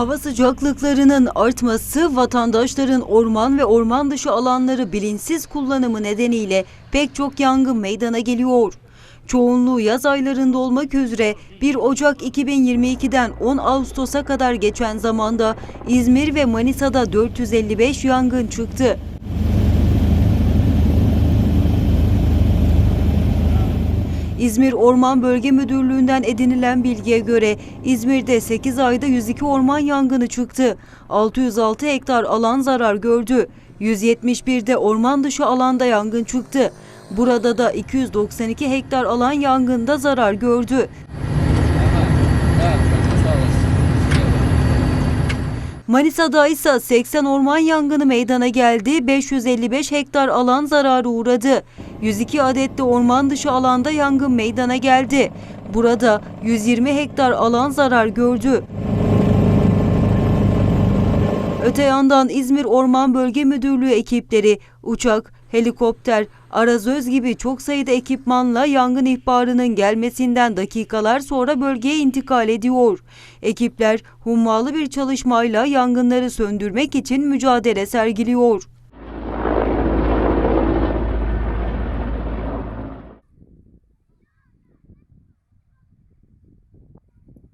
Hava sıcaklıklarının artması vatandaşların orman ve orman dışı alanları bilinçsiz kullanımı nedeniyle pek çok yangın meydana geliyor. Çoğunluğu yaz aylarında olmak üzere 1 Ocak 2022'den 10 Ağustos'a kadar geçen zamanda İzmir ve Manisa'da 455 yangın çıktı. İzmir Orman Bölge Müdürlüğü'nden edinilen bilgiye göre İzmir'de 8 ayda 102 orman yangını çıktı. 606 hektar alan zarar gördü. 171'de orman dışı alanda yangın çıktı. Burada da 292 hektar alan yangında zarar gördü. Manisa'da ise 80 orman yangını meydana geldi. 555 hektar alan zararı uğradı. 102 adet de orman dışı alanda yangın meydana geldi. Burada 120 hektar alan zarar gördü. Öte yandan İzmir Orman Bölge Müdürlüğü ekipleri uçak, helikopter, arazöz gibi çok sayıda ekipmanla yangın ihbarının gelmesinden dakikalar sonra bölgeye intikal ediyor. Ekipler hummalı bir çalışmayla yangınları söndürmek için mücadele sergiliyor.